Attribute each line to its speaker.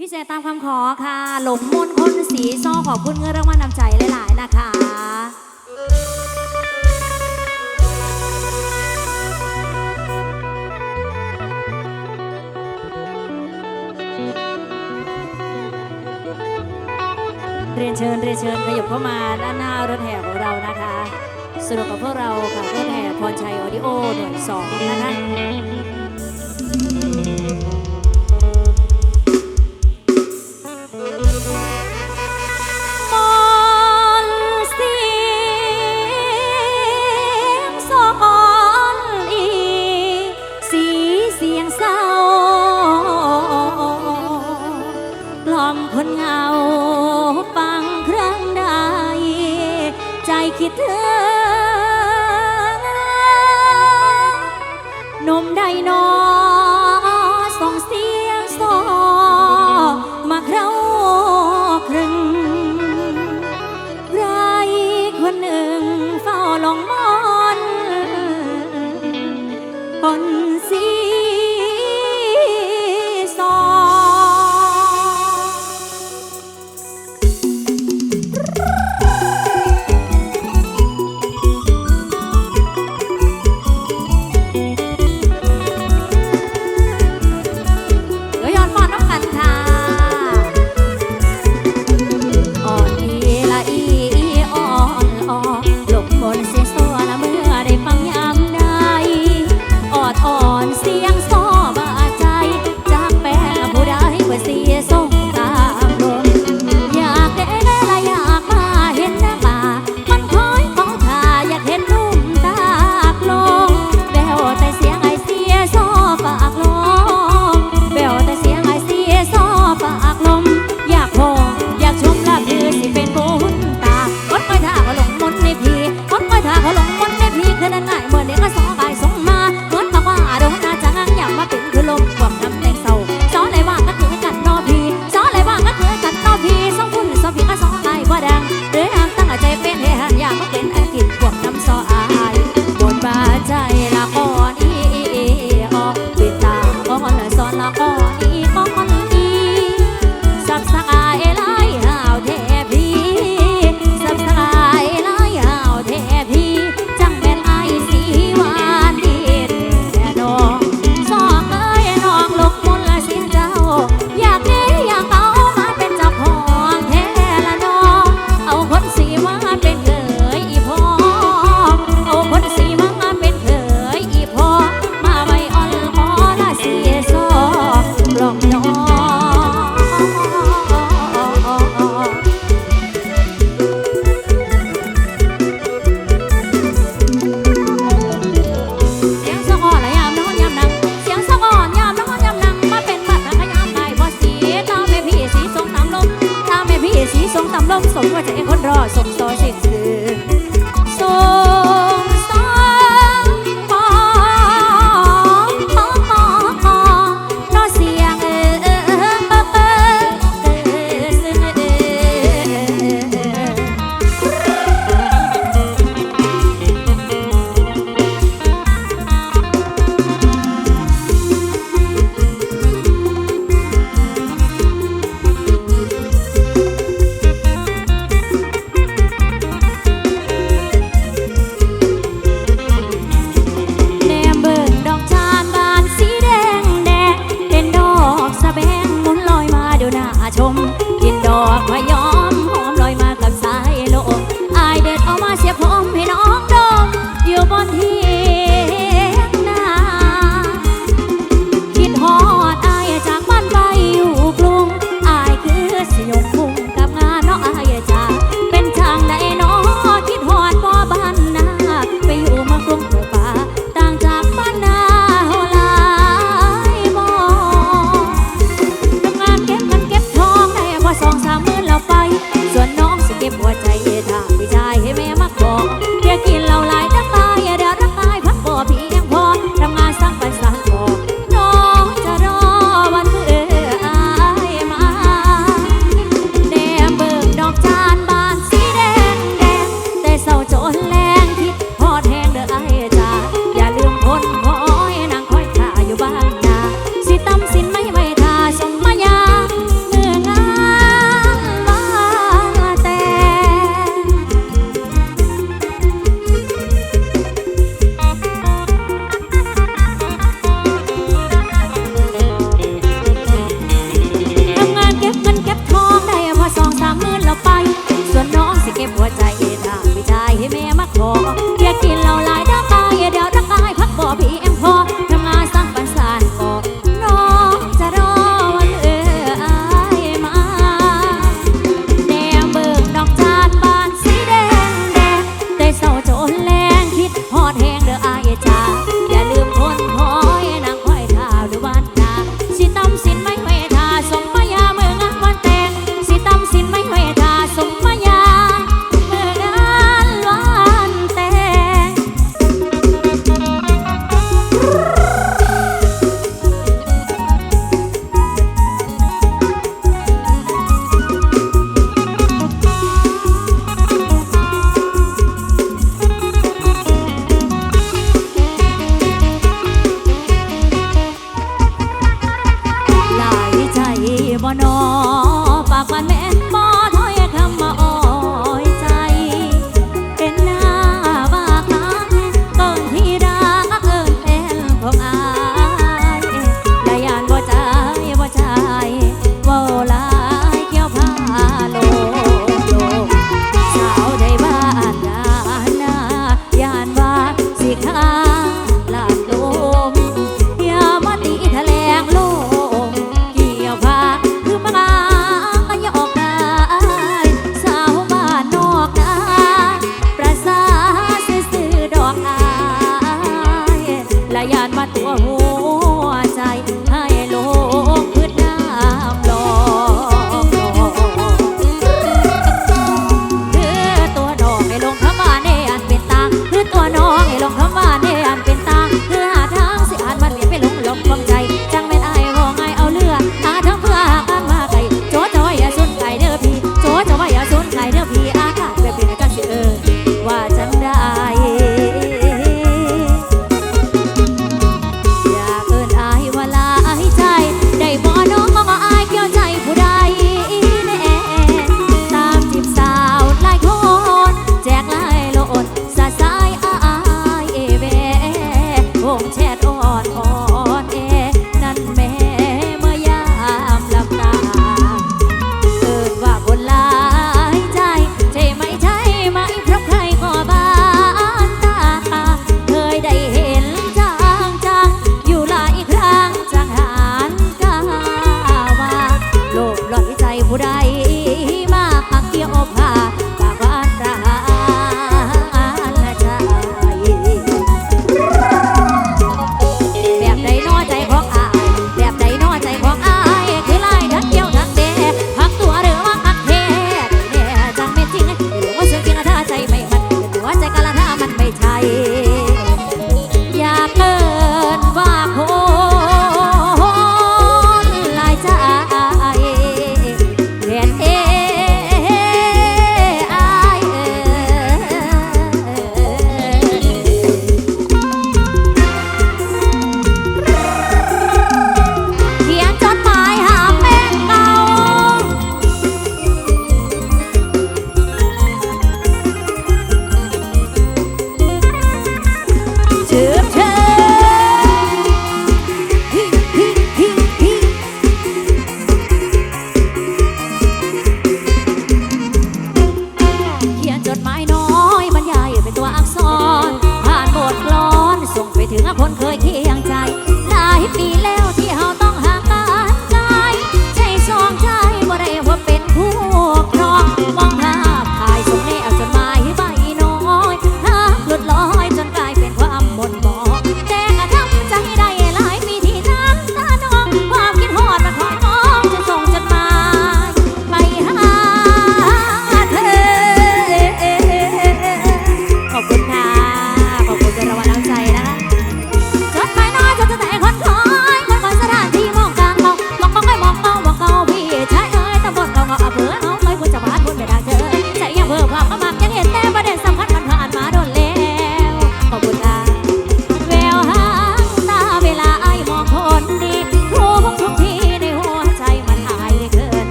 Speaker 1: พี่เจษตามคำขอค่ะ หลงมนคนสีซ่อขอบคุณเงินรางวัลนำใจหลายๆนะคะเรียนเชิญเรียนเชิญขยับเข้ามาด้านหน้ารถแห่ของเรานะคะสนุกกับพวกเราค่ะรถแห่พรชัยออดิโอหน่วยสองนะคะ ลมสมว่าจะเอ็งคนรอสมซอยสิ